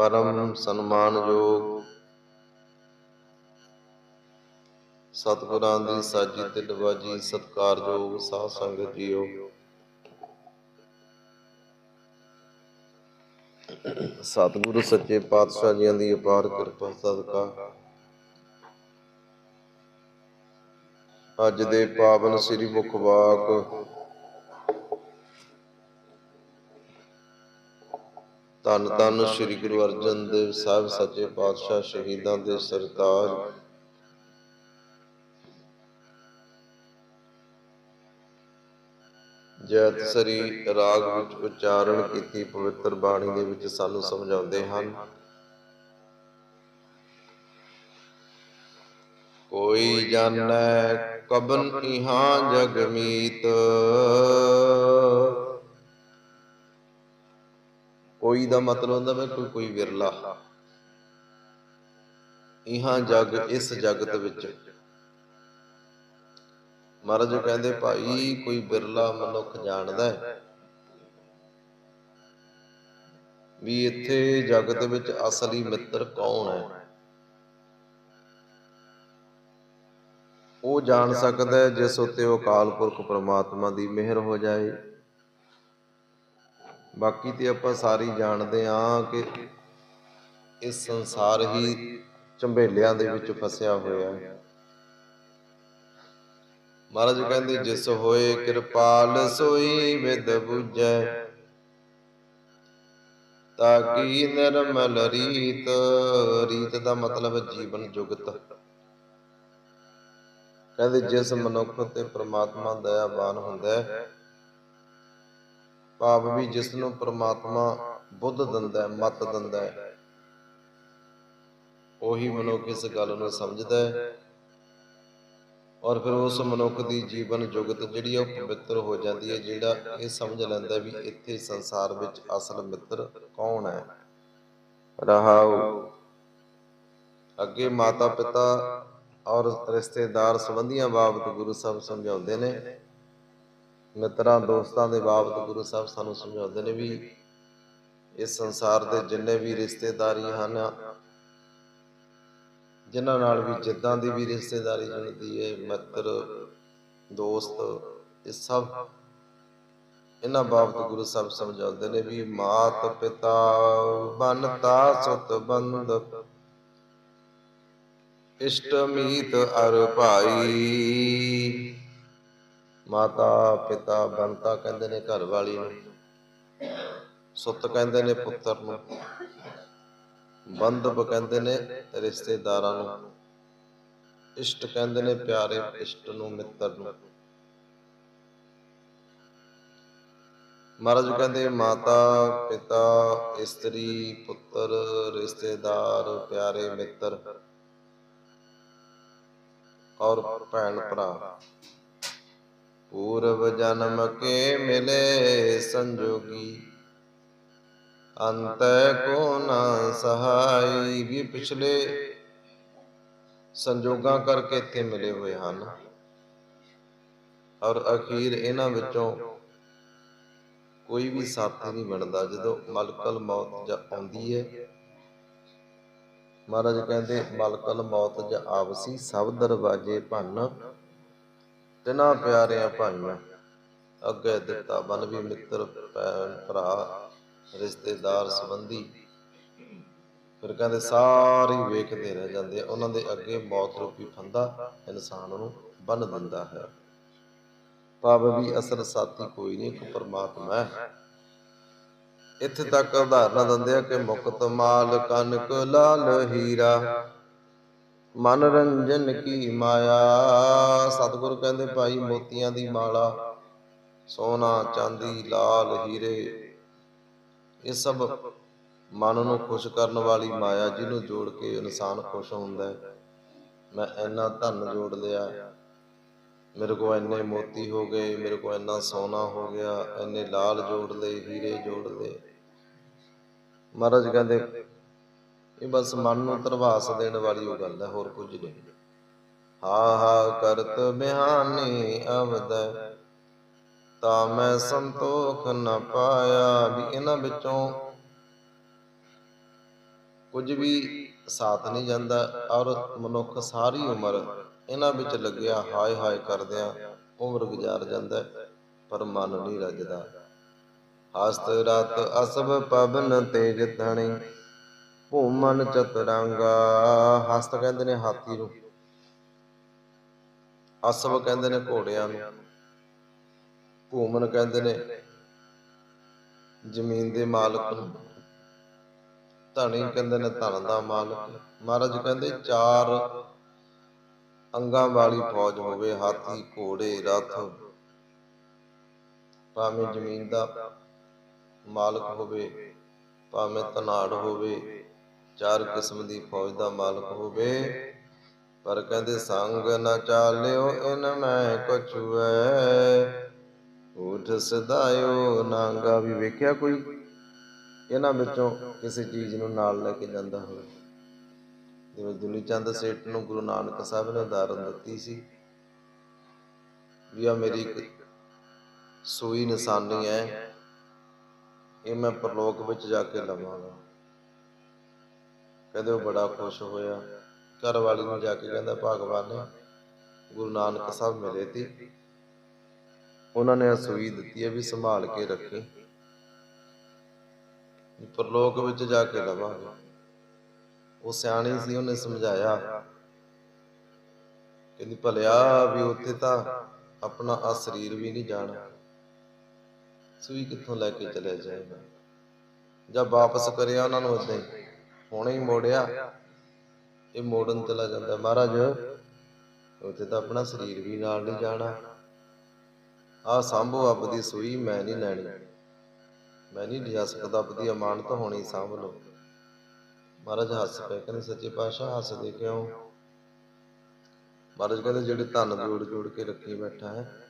ਪਰਮ ਸਨਮਾਨਯੋਗ। ਸਤਿਗੁਰਾਂ ਦੀ ਸਾਜੀ ਤੇ ਨਵਾਜੀ ਸਤਿਕਾਰਯੋਗ ਸਾਧ ਸੰਗਤ ਜੀਓ। ਸਤਿਗੁਰੂ ਸੱਚੇ ਪਾਤਸ਼ਾਹ ਜੀਆਂ ਦੀ ਅਪਾਰ ਕਿਰਪਾ ਸਦਕਾ। ਅੱਜ ਦੇ ਪਾਵਨ ਸ੍ਰੀ ਮੁਖਵਾਕ ਧੰਨ ਧੰਨ ਸ੍ਰੀ ਗੁਰੂ ਅਰਜਨ ਦੇਵ ਸਾਹਿਬ ਸੱਚੇ ਪਾਤਸ਼ਾਹ ਸ਼ਹੀਦਾਂ ਦੇ ਸਰਤਾਜ। ਜੈਤ ਸ੍ਰੀ ਰਾਗ ਵਿੱਚ ਉਚਾਰਨ ਕੀਤੀ ਪਵਿੱਤਰ ਬਾਣੀ ਦੇ ਵਿੱਚ ਸਾਨੂੰ ਸਮਝਾਉਂਦੇ ਹਨ। ਕੋਈ ਜਾਣੈ ਕਬਨ ਇਹਾਂ ਜਗ ਕੋਈ ਦਾ ਮਤਲਬ ਹੁੰਦਾ ਹੈ ਕੋਈ ਵਿਰਲਾ। ਇਹਾਂ ਜਗ, ਇਸ ਜਗਤ ਵਿੱਚ। ਮਹਾਰਾਜ ਕਹਿੰਦੇ, ਭਾਈ, ਕੋਈ ਬਿਰਲਾ ਮਨੁੱਖ ਜਾਣਦਾ ਹੈ ਵੀ ਇੱਥੇ ਜਗਤ ਵਿੱਚ ਅਸਲੀ ਮਿੱਤਰ ਕੌਣ ਹੈ। ਉਹ ਜਾਣ ਸਕਦਾ ਜਿਸ ਉੱਤੇ ਉਹ ਅਕਾਲ ਪੁਰਖ ਪ੍ਰਮਾਤਮਾ ਦੀ ਮਿਹਰ ਹੋ ਜਾਏ। ਬਾਕੀ ਤੇ ਆਪਾਂ ਸਾਰੀ ਜਾਣਦੇ ਹਾਂ ਕਿ ਇਸ ਸੰਸਾਰ ਹੀ ਝੰਬੇਲਿਆਂ ਦੇ ਵਿੱਚ ਫਸਿਆ ਹੋਇਆ ਹੈ। ਮਹਾਰਾਜ ਕਹਿੰਦੇ, ਜਿਸ ਹੋਏ ਕਿਰਪਾਲ ਸੋਈ ਵਿਦ ਬੁਝੈ, ਤਾਕੀ ਨਿਰਮਲ ਰੀਤ ਰੀਤ ਦਾ ਮਤਲਬ ਹੈ ਜੀਵਨ ਜੁਗਤ। ਕਹਿੰਦੇ, ਜਿਸ ਮਨੁੱਖ ਤੇ ਪ੍ਰਮਾਤਮਾ ਦਇਆਵਾਨ ਹੁੰਦਾ ਹੈ ਭਾਵ ਵੀ ਜਿਸ ਨੂੰ ਪ੍ਰਮਾਤਮਾ ਬੁੱਧ ਦਿੰਦਾ ਹੈ ਮਤ ਦਿੰਦਾ ਹੈ। ਉਹੀ ਮਨੁੱਖ ਇਸ ਗੱਲ ਨੂੰ ਸਮਝਦਾ ਹੈ। ਔਰ ਫਿਰ ਉਸ ਮਨੁੱਖ ਦੀ ਜੀਵਨ ਜੁਗਤ ਜਿਹੜੀ ਉਹ ਪਵਿੱਤਰ ਹੋ ਜਾਂਦੀ ਹੈ ਜਿਹੜਾ ਇਹ ਸਮਝ ਲੈਂਦਾ ਵੀ ਇੱਥੇ ਸੰਸਾਰ ਵਿੱਚ ਅਸਲ ਮਿੱਤਰ ਕੌਣ ਹੈ? ਰਹਾਉ ਅੱਗੇ ਮਾਤਾ ਪਿਤਾ ਔਰ ਰਿਸ਼ਤੇਦਾਰ ਸੰਬੰਧੀਆਂ ਬਾਬਤ ਗੁਰੂ ਸਾਹਿਬ ਸਮਝਾਉਂਦੇ ਨੇ। ਮਿੱਤਰਾਂ, ਦੋਸਤਾਂ ਦੇ ਬਾਬਤ ਗੁਰੂ ਸਾਹਿਬ ਸਾਨੂੰ ਸਮਝਾਉਂਦੇ ਨੇ ਵੀ ਇਸ ਸੰਸਾਰ ਦੇ ਜਿੰਨੇ ਵੀ ਰਿਸ਼ਤੇਦਾਰੀ ਹਨ, ਜਿਨ੍ਹਾਂ ਨਾਲ ਵੀ ਜਿੱਦਾਂ ਦੀ ਵੀ ਰਿਸ਼ਤੇਦਾਰੀ ਜੁੜਦੀ ਹੈ ਮਿੱਤਰ, ਦੋਸਤ, ਇਹ ਸਭ ਇਹਨਾਂ ਬਾਬਤ ਗੁਰੂ ਸਾਹਿਬ ਸਮਝਾਉਂਦੇ ਨੇ ਵੀ ਮਾਤ ਪਿਤਾ ਬਨਤਾ ਸੁਤ ਬੰਦ। ਇਸ਼ਟ ਮੀਤ ਅਰ ਭਾਈ। ਮਾਤਾ, ਪਿਤਾ ਬੰਤਾ ਕਹਿੰਦੇ ਨੇ ਘਰ ਵਾਲੀ ਨੂੰ, ਸੁੱਤ ਕਹਿੰਦੇ ਨੇ ਪੁੱਤਰ ਨੂੰ ਬੰਧਬ ਕਹਿੰਦੇ ਨੇ ਰਿਸ਼ਤੇਦਾਰਾਂ ਨੂੰ, ਇਸ਼ਟ ਕਹਿੰਦੇ ਨੇ ਪਿਆਰੇ ਇਸ਼ਟ ਨੂੰ, ਮਿੱਤਰ ਨੂੰ। ਮਹਾਰਾਜ ਕਹਿੰਦੇ, ਮਾਤਾ, ਪਿਤਾ, ਇਸਤਰੀ, ਪੁੱਤਰ, ਰਿਸ਼ਤੇਦਾਰ, ਪਿਆਰੇ ਮਿੱਤਰ ਔਰ ਭੈਣ ਭਰਾ। ਪੂਰਵ ਜਨਮ ਕੇ ਮਿਲੇ ਸੰਜੋਗੀ। ਅੰਤ ਕੋ ਨ ਸਹਾਈ ਵੀ ਪਿਛਲੇ। ਸੰਜੋਗਾਂ ਕਰਕੇ ਇੱਥੇ ਮਿਲੇ ਹੋਏ ਹਨ। ਔਰ ਅਖੀਰ ਇਹਨਾਂ ਵਿੱਚੋਂ ਕੋਈ ਵੀ ਸਾਥੀ ਨਹੀਂ ਬਣਦਾ ਜਦੋਂ ਮਲਕਲ ਮੌਤ ਜਾਂ ਆਉਂਦੀ ਹੈ ਮਹਾਰਾਜ ਕਹਿੰਦੇ ਮਲਕਲ ਮੌਤ ਜਾਂ ਆਵਸੀ ਸਭ ਦਰਵਾਜੇ ਭੰਨ। ਤਿਨਾ ਪਿਆਰਿਆਂ ਭਾਈਆਂ, ਅੱਗੇ ਦਿੱਤਾ ਬਨ ਵੀ ਮਿੱਤਰ ਭਰਾ, ਰਿਸ਼ਤੇਦਾਰ, ਸੰਬੰਧੀ। ਫਿਰ ਕਹਿੰਦੇ, ਸਾਰੇ ਵੇਖਦੇ ਰਹਿ ਜਾਂਦੇ ਉਹਨਾਂ ਦੇ ਅੱਗੇ ਮੌਤ ਰੂਪੀ ਫੰਦਾ ਇਨਸਾਨ ਨੂੰ ਬੰਨ ਦਿੰਦਾ ਹੈ। ਭਾਵ ਵੀ ਅਸਲ ਸਾਥੀ ਕੋਈ ਨਹੀਂ, ਇੱਕ ਪਰਮਾਤਮਾ ਹੈ। ਇੱਥੇ ਤੱਕ ਉਦਾਹਰਨਾਂ ਦਿੰਦੇ ਆ ਕਿ ਮੁਕਤ ਮਾਲ ਕਨਕ ਲਾਲ ਹੀਰਾ। ਮਨ ਰੰਜਨ ਕੀ ਮਾਇਆ? ਸਤਿਗੁਰ ਕਹਿੰਦੇ ਭਾਈ ਮੋਤੀਆਂ ਦੀ ਮਾਲਾ, ਸੋਨਾ, ਚਾਂਦੀ, ਲਾਲ, ਹੀਰੇ, ਇਹ ਸਭ ਮਨ ਨੂੰ ਖੁਸ਼ ਕਰਨ ਵਾਲੀ ਮਾਇਆ ਜਿਹਨੂੰ ਜੋੜ ਕੇ ਇਨਸਾਨ ਖੁਸ਼ ਹੁੰਦਾ ਹੈ। ਮੈਂ ਇੰਨਾ ਧਨ ਜੋੜ ਲਿਆ। ਮੇਰੇ ਕੋਲ ਇੰਨੇ ਮੋਤੀ ਹੋ ਗਏ, ਮੇਰੇ ਕੋਲ ਇੰਨਾ ਸੋਨਾ ਹੋ ਗਿਆ, ਇੰਨੇ ਲਾਲ ਜੋੜ ਲਏ, ਹੀਰੇ ਜੋੜ ਲਏ। ਮਹਾਰਾਜ ਕਹਿੰਦੇ ਇਹ ਬਸ ਮਨ ਨੂੰ ਧਰਵਾਸ ਦੇਣ ਵਾਲੀ ਉਹ ਗੱਲ ਹੈ, ਹੋਰ ਕੁਝ ਨਹੀਂ। ਹਾ ਹਾ ਕਰਤ ਬਿਹਾਨੀ ਅਵਦ, ਤਾਂ ਮੈਂ ਸੰਤੋਖ ਨ ਪਾਇਆ ਵੀ ਇਹਨਾਂ ਵਿੱਚੋਂ ਕੁਝ ਵੀ ਸਾਥ ਨਹੀਂ ਜਾਂਦਾ ਔਰ ਮਨੁੱਖ ਸਾਰੀ ਉਮਰ ਇਹਨਾਂ ਵਿੱਚ ਲੱਗਿਆ, ਹਾਏ ਹਾਏ ਕਰਦਿਆਂ ਉਮਰ ਗੁਜ਼ਾਰ ਜਾਂਦਾ ਪਰ ਮਨ ਨਹੀਂ ਰੱਜਦਾ। ਹਸਤ ਰਤ ਅਸਬ ਪਵਨ ਤੇਜ ਤਣੀ ਭੂਮਨ ਚਤਰੰਗਾ, ਹਸਤ ਕਹਿੰਦੇ ਨੇ ਹਾਥੀ ਨੂੰ। ਅਸਬ ਕਹਿੰਦੇ ਨੇ ਘੋੜਿਆਂ ਨੂੰ। ਭੂਮਨ ਕਹਿੰਦੇ ਨੇ ਜ਼ਮੀਨ ਦੇ ਮਾਲਕ ਨੂੰ। ਧਣੀ ਕਹਿੰਦੇ ਨੇ ਧਨ ਦਾ ਮਾਲਕ। ਮਹਾਰਾਜ ਕਹਿੰਦੇ ਚਾਰ ਅੰਗਾਂ ਵਾਲੀ ਫੌਜ ਹੋਵੇ, ਹਾਥੀ, ਘੋੜੇ, ਰਥ। ਭਾਵੇਂ ਜ਼ਮੀਨ ਦਾ ਮਾਲਕ ਹੋਵੇ, ਭਾਵੇਂ ਤਨਾੜ ਹੋਵੇ ਚਾਰ ਕਿਸਮ ਦੀ ਫੌਜ ਦਾ ਮਾਲਕ ਹੋਵੇ। ਪਰ ਕਹਿੰਦੇ, ਸੰਗ ਨਾ ਚਾਲਿਓ, ਇਨ ਮੈਂ ਕਛੁਐ। ਉਠ ਸਦਾਇਓ, ਨਾਂਗਾ ਵੀ ਵੇਖਿਆ ਕੋਈ? ਇਹਨਾਂ ਵਿੱਚੋਂ ਕਿਸੇ ਚੀਜ਼ ਨੂੰ ਨਾਲ ਲੈ ਕੇ ਜਾਂਦਾ ਹੋਵੇ। ਜਿਵੇਂ ਦੁਨੀ ਚੰਦ ਸੇਠ ਨੂੰ ਗੁਰੂ ਨਾਨਕ ਸਾਹਿਬ ਨੇ ਉਦਾਹਰਨ ਦਿੱਤੀ ਸੀ ਵੀ ਆ ਮੇਰੀ ਸੂਈ ਨਿਸ਼ਾਨੀ ਹੈ, ਇਹ ਮੈਂ ਪ੍ਰਲੋਕ ਵਿੱਚ ਜਾ ਕੇ ਲਵਾਂਗਾ। ਕਹਿੰਦੇ ਉਹ ਬੜਾ ਖੁਸ਼ ਹੋਇਆ। ਘਰ ਵਾਲੀ ਨੂੰ ਜਾ ਕੇ ਕਹਿੰਦਾ, ਭਗਵਾਨ ਨੇ ਗੁਰੂ ਨਾਨਕ ਸਾਹਿਬ ਮਿਲੇ ਤੀ ਉਹਨਾਂ ਨੇ ਆਹ ਸੂਈ ਦਿੱਤੀ ਹੈ ਵੀ ਸੰਭਾਲ ਕੇ ਰੱਖੀ। ਪਰਲੋਕ ਵਿੱਚ ਜਾ ਕੇ ਲਵਾਂਗੇ ਉਹ ਸਿਆਣੀ ਸੀ, ਉਹਨੇ ਸਮਝਾਇਆ। ਕਹਿੰਦੀ, ਭਲਿਆ ਵੀ ਉੱਥੇ ਤਾਂ ਆਪਣਾ ਆ ਸਰੀਰ ਵੀ ਨਹੀਂ ਜਾਣਾ। ਸੂਈ ਕਿੱਥੋਂ ਲੈ ਕੇ ਚਲਿਆ ਜਾਏਗਾ? ਜਦ ਵਾਪਸ ਕਰਿਆ ਉਹਨਾਂ ਨੂੰ ਉਦਾਂ ਹੀ? ਹੁਣੇ ਹੀ ਮੋੜਿਆ। ਇਹ ਮੋੜਨ ਚਲਾ ਜਾਂਦਾ। ਮਹਾਰਾਜ, ਉੱਥੇ ਤਾਂ ਆਪਣਾ ਸਰੀਰ ਵੀ ਨਾਲ ਨਹੀਂ ਜਾਣਾ। ਆ ਸੰਭੋ ਅੱਬ ਦੀ ਸੂਈ, ਮੈਂ ਨਹੀਂ ਲੈਣੀ। ਮੈਂ ਨਹੀਂ ਲਿਜਾ ਸਕਦਾ। ਅੱਬ ਦੀ ਅਮਾਨਤ ਹੋਣੀ ਸਾਂਭ ਲੋ ਮਹਾਰਾਜ, ਹੱਸ ਪਏ ਕਹਿੰਦੇ ਸੱਚੇ ਪਾਤਸ਼ਾਹ? ਹੱਸਦੇ ਕਿਉਂ? ਮਹਾਰਾਜ ਕਹਿੰਦੇ, ਜਿਹੜੇ ਧਨ ਜੋੜ ਜੋੜ ਕੇ ਰੱਖੀ ਬੈਠਾ ਹੈ,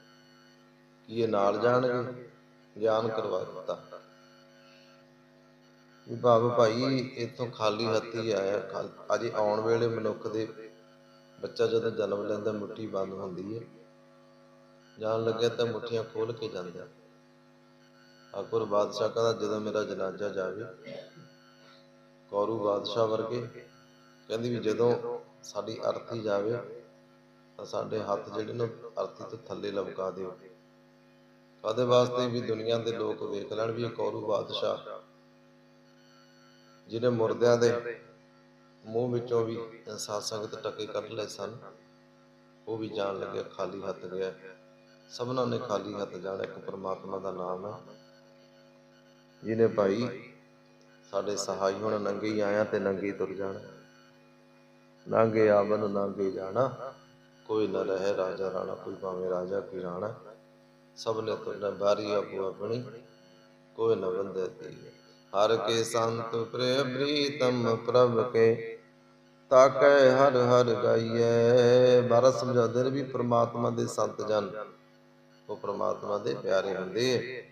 ਕੀ ਇਹ ਨਾਲ ਜਾਣਗੇ? ਗਿਆਨ ਕਰਵਾ ਦਿੱਤਾ। ਵੀ ਬਾਬ ਭਾਈ ਇੱਥੋਂ ਖਾਲੀ ਹੱਥੀ ਆਇਆ। ਅਜੇ ਆਉਣ ਵੇਲੇ ਮਨੁੱਖ ਦੇ ਬੱਚਾ ਜਦੋਂ ਜਨਮ ਲੈਂਦਾ, ਮੁੱਠੀ ਬੰਦ ਹੁੰਦੀ ਹੈ। ਜਾਣ ਲੱਗਿਆ ਤਾਂ ਮੁੱਠੀਆਂ ਖੋਲ ਕੇ ਜਾਂਦਾ। ਅਕਬਰ ਬਾਦਸ਼ਾਹ ਕਹਿੰਦਾ, ਜਦੋਂ ਮੇਰਾ ਜਨਾਜ਼ਾ ਜਾਵੇ, ਕੌਰੂ ਬਾਦਸ਼ਾਹ ਵਰਗੇ, ਕਹਿੰਦੀ ਵੀ ਜਦੋਂ ਸਾਡੀ ਅਰਥੀ ਜਾਵੇ, ਤਾਂ ਸਾਡੇ ਹੱਥ ਜਿਹੜੇ ਨੇ, ਅਰਥੀ ਤੋਂ ਥੱਲੇ ਲਮਕਾ ਦਿਓ। ਕਾਦੇ ਵਾਸਤੇ ਵੀ ਦੁਨੀਆ ਦੇ ਲੋਕ ਵੇਖ ਲੈਣ ਵੀ ਇਹ ਕੌਰੂ ਬਾਦਸ਼ਾਹ ਜਿਹਨੇ ਮੁਰਦਿਆਂ ਦੇ ਮੂੰਹ ਵਿੱਚੋਂ ਵੀ ਸਾਧ ਸੰਗਤ ਟਕੇ ਕੱਢ ਲਏ ਸਨ, ਉਹ ਵੀ ਜਾਣ ਲੱਗਿਆ, ਖਾਲੀ ਹੱਥ ਗਿਆ। ਸਭਨਾਂ ਨੇ ਖਾਲੀ ਹੱਥ ਜਾਣਾ, ਇੱਕ ਪਰਮਾਤਮਾ ਦਾ ਨਾਮ ਹੈ। ਜਿਹਨੇ ਭਾਈ ਸਾਡੇ ਸਹਾਈ ਹੁਣ ਨੰਗੇ ਹੀ ਆਇਆ ਤੇ ਨੰਗੇ ਤੁਰ ਜਾਣਾ। ਨਾਂਗੇ ਆਵਨ ਨਾਂਗੇ ਜਾਣਾ। ਕੋਈ ਨਾ ਰਹੇ ਰਾਜਾ ਰਾਣਾ, ਕੋਈ ਭਾਵੇਂ ਰਾਜਾ, ਕੋਈ ਰਾਣਾ। ਸਭ ਨੇ ਤੁਰਨਾ, ਬਾਰੀ ਆਪੋ ਆਪਣੀ, ਕੋਈ ਨਾ ਬੰਦੇ ਤੀ। ਹਰ ਕੇ ਸੰਤ ਪ੍ਰਿਯ ਪ੍ਰੀਤਮ ਪ੍ਰਭ ਕੇ, ਤਾਕੈ ਹਰ ਹਰ ਗਾਈਐ। ਬਾਰਾ ਸਮਝਾਉਂਦੇ ਨੇ ਵੀ ਪ੍ਰਮਾਤਮਾ ਦੇ ਸੰਤ ਜਨ। ਉਹ ਪ੍ਰਮਾਤਮਾ ਦੇ ਪਿਆਰੇ ਹੁੰਦੇ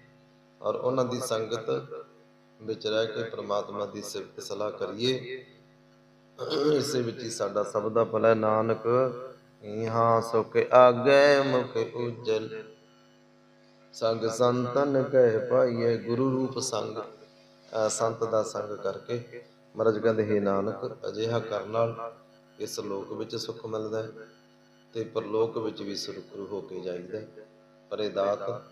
ਔਰ ਉਹਨਾਂ ਦੀ ਸੰਗਤ ਵਿੱਚ ਰਹਿ ਕੇ ਪ੍ਰਮਾਤਮਾ ਦੀ ਸਿਫਤ ਸਲਾਹ ਕਰੀਏ। ਇਸੇ ਵਿੱਚ ਹੀ ਸਾਡਾ ਸਭ ਦਾ ਭਲਾ ਹੈ। ਨਾਨਕ, ਇਹਾਂ ਸੁਖ ਆਗੇ ਮੁਖ ਉਜਲ। ਸੰਗ ਸੰਤਨ ਕਹਿ ਪਾਈਏ ਗੁਰੂ ਰੂਪ ਸੰਗ ਸੰਤ ਦਾ ਸੰਗ ਕਰਕੇ ਮਹਾਰਾਜ ਕਹਿੰਦੇ, ਹੈ ਨਾਨਕ, ਅਜਿਹਾ ਕਰਨ ਨਾਲ ਇਸ ਲੋਕ ਵਿੱਚ ਸੁਖ ਮਿਲਦਾ ਹੈ ਤੇ ਪਰਲੋਕ ਵਿੱਚ ਵੀ ਸੁਰਖਰੂ ਹੋ ਕੇ ਜਾਈਦਾ ਪਰ ਇਹ ਦਾਤ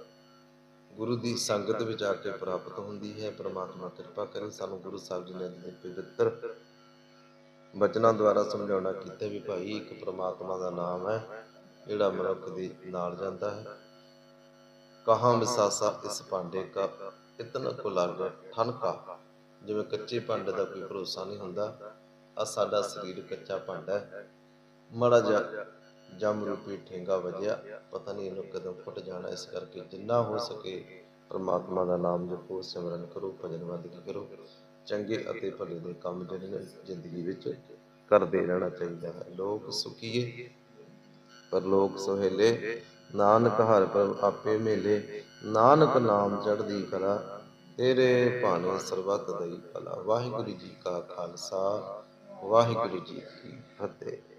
ਗੁਰੂ ਦੀ ਸੰਗਤ ਵਿੱਚ ਆ ਕੇ ਪ੍ਰਾਪਤ ਹੁੰਦੀ ਹੈ। ਪ੍ਰਮਾਤਮਾ ਕਿਰਪਾ ਕਰੇ, ਸਾਨੂੰ ਗੁਰੂ ਸਾਹਿਬ ਜੀ ਨੇ ਦੇ ਪਵਿੱਤਰ ਬਚਨਾਂ ਦੁਆਰਾ ਸਮਝਾਉਣਾ ਕੀਤਾ ਵੀ ਭਾਈ, ਇੱਕ ਪ੍ਰਮਾਤਮਾ ਦਾ ਨਾਮ ਹੈ, ਜਿਹੜਾ ਮਨੁੱਖ ਦੇ ਨਾਲ ਜਾਂਦਾ ਹੈ। ਕਹਾਂ ਵਿਸਾਸਾ ਇਸ ਪਾਂਡੇ ਕਾ ਇਤਨਾ ਕੋ ਲੱਗ ਠਨਕਾ। ਜਿਵੇਂ ਕੱਚੇ ਭਾਂਡੇ ਦਾ ਕੋਈ ਭਰੋਸਾ ਨਹੀਂ ਹੁੰਦਾ। ਆ ਸਾਡਾ ਸਰੀਰ ਕੱਚਾ ਭਾਂਡਾ ਹੈ। ਮੜਾ ਜਾ ਜਮ ਰੂਪੀ ਠੇਂਗਾ ਵਜਿਆ। ਪਤਾ ਨਹੀਂ ਇਹਨੂੰ ਕਦੋਂ ਫੁੱਟ ਜਾਣਾ। ਇਸ ਕਰਕੇ ਜਿੰਨਾ ਹੋ ਸਕੇ ਪ੍ਰਮਾਤਮਾ ਦਾ ਨਾਮ ਜਪੋ, ਸਿਮਰਨ ਕਰੋ, ਭਜਨ ਬੰਦਗੀ ਕਰੋ। ਚੰਗੇ ਅਤੇ ਭਲੇ ਦੇ ਕੰਮ ਜਿਹੜੇ ਨੇ, ਜ਼ਿੰਦਗੀ ਵਿੱਚ ਕਰਦੇ ਰਹਿਣਾ ਚਾਹੀਦਾ ਹੈ। ਲੋਕ ਸੁਖੀਏ ਪਰ ਲੋਕ ਸੁਹੇਲੇ। ਨਾਨਕ ਹਰ ਪ੍ਰਭ ਆਪੇ ਮੇਲੇ। ਨਾਨਕ ਨਾਮ ਚੜ੍ਹਦੀ ਕਲਾ, ਤੇਰੇ ਭਾਣੇ ਸਰਬੱਤ ਦਈ ਭਲਾ। ਵਾਹਿਗੁਰੂ ਜੀ ਕਾ ਖਾਲਸਾ, ਵਾਹਿਗੁਰੂ ਜੀ ਕੀ ਫਤਿਹ।